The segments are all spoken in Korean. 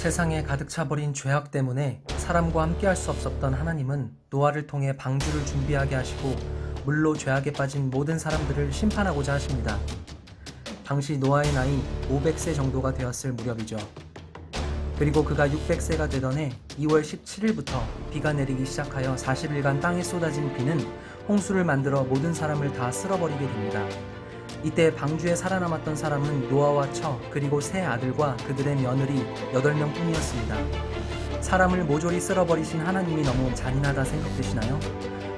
세상에 가득 차버린 죄악 때문에 사람과 함께할 수 없었던 하나님은 노아를 통해 방주를 준비하게 하시고 물로 죄악에 빠진 모든 사람들을 심판하고자 하십니다. 당시 노아의 나이 500세 정도가 되었을 무렵이죠. 그리고 그가 600세가 되던 해 2월 17일부터 비가 내리기 시작하여 40일간 땅에 쏟아진 비는 홍수를 만들어 모든 사람을 다 쓸어버리게 됩니다. 이때 방주에 살아남았던 사람은 노아와 처 그리고 세 아들과 그들의 며느리 8명 뿐이었습니다. 사람을 모조리 쓸어버리신 하나님이 너무 잔인하다 생각되시나요?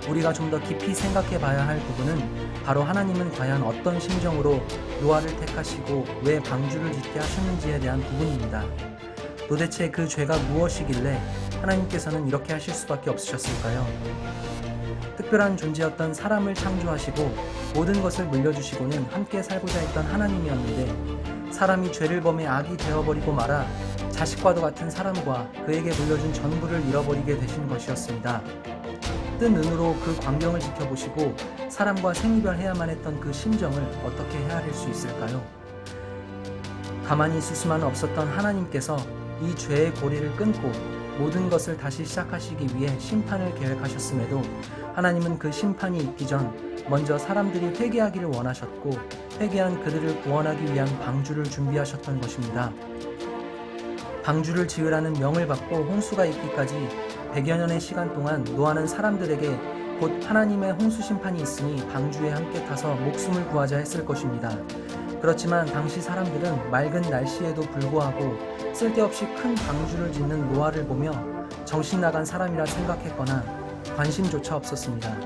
우리가 좀 더 깊이 생각해 봐야 할 부분은 바로 하나님은 과연 어떤 심정으로 노아를 택하시고 왜 방주를 짓게 하셨는지에 대한 부분입니다. 도대체 그 죄가 무엇이길래 하나님께서는 이렇게 하실 수밖에 없으셨을까요? 특별한 존재였던 사람을 창조하시고 모든 것을 물려주시고는 함께 살고자 했던 하나님이었는데 사람이 죄를 범해 악이 되어버리고 말아 자식과도 같은 사람과 그에게 물려준 전부를 잃어버리게 되신 것이었습니다. 뜬 눈으로 그 광경을 지켜보시고 사람과 생이별해야만 했던 그 심정을 어떻게 헤아릴 수 있을까요? 가만히 있을 수만 없었던 하나님께서 이 죄의 고리를 끊고 모든 것을 다시 시작하시기 위해 심판을 계획하셨음에도 하나님은 그 심판이 있기 전 먼저 사람들이 회개하기를 원하셨고 회개한 그들을 구원하기 위한 방주를 준비하셨던 것입니다. 방주를 지으라는 명을 받고 홍수가 있기까지 100여 년의 시간 동안 노아는 사람들에게 곧 하나님의 홍수 심판이 있으니 방주에 함께 타서 목숨을 구하자 했을 것입니다. 그렇지만 당시 사람들은 맑은 날씨에도 불구하고 쓸데없이 큰 방주를 짓는 노아를 보며 정신 나간 사람이라 생각했거나 관심조차 없었습니다.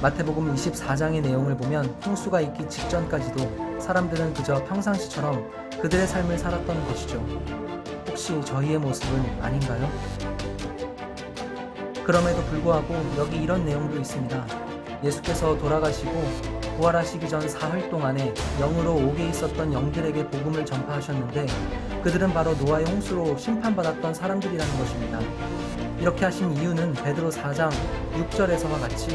마태복음 24장의 내용을 보면 홍수가 있기 직전까지도 사람들은 그저 평상시처럼 그들의 삶을 살았던 것이죠. 혹시 저희의 모습은 아닌가요? 그럼에도 불구하고 여기 이런 내용도 있습니다. 예수께서 돌아가시고 부활하시기 전 사흘 동안에 영으로 옥에 있었던 영들에게 복음을 전파하셨는데 그들은 바로 노아의 홍수로 심판받았던 사람들이라는 것입니다. 이렇게 하신 이유는 베드로 4장 6절에서와 같이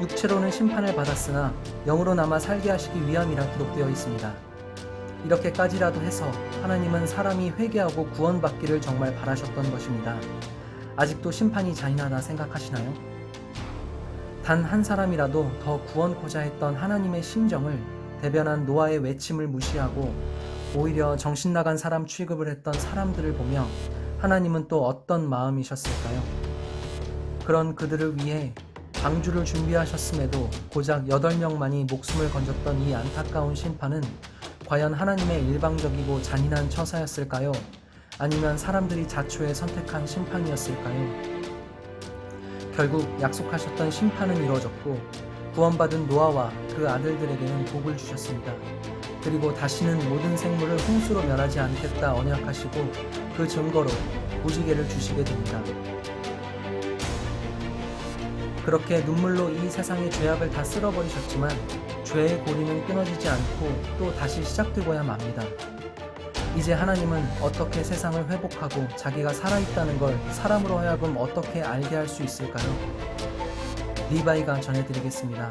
육체로는 심판을 받았으나 영으로 남아 살게 하시기 위함이라 기록되어 있습니다. 이렇게까지라도 해서 하나님은 사람이 회개하고 구원받기를 정말 바라셨던 것입니다. 아직도 심판이 잔인하다 생각하시나요? 단 한 사람이라도 더 구원코자 했던 하나님의 심정을 대변한 노아의 외침을 무시하고 오히려 정신 나간 사람 취급을 했던 사람들을 보며 하나님은 또 어떤 마음이셨을까요? 그런 그들을 위해 방주를 준비하셨음에도 고작 8명만이 목숨을 건졌던 이 안타까운 심판은 과연 하나님의 일방적이고 잔인한 처사였을까요? 아니면 사람들이 자초에 선택한 심판이었을까요? 결국 약속하셨던 심판은 이루어졌고 구원받은 노아와 그 아들들에게는 복을 주셨습니다. 그리고 다시는 모든 생물을 홍수로 멸하지 않겠다 언약하시고 그 증거로 무지개를 주시게 됩니다. 그렇게 눈물로 이 세상의 죄악을 다 쓸어버리셨지만 죄의 고리는 끊어지지 않고 또 다시 시작되고야 맙니다. 이제 하나님은 어떻게 세상을 회복하고 자기가 살아있다는 걸 사람으로 하여금 어떻게 알게 할 수 있을까요? 리바이가 전해드리겠습니다.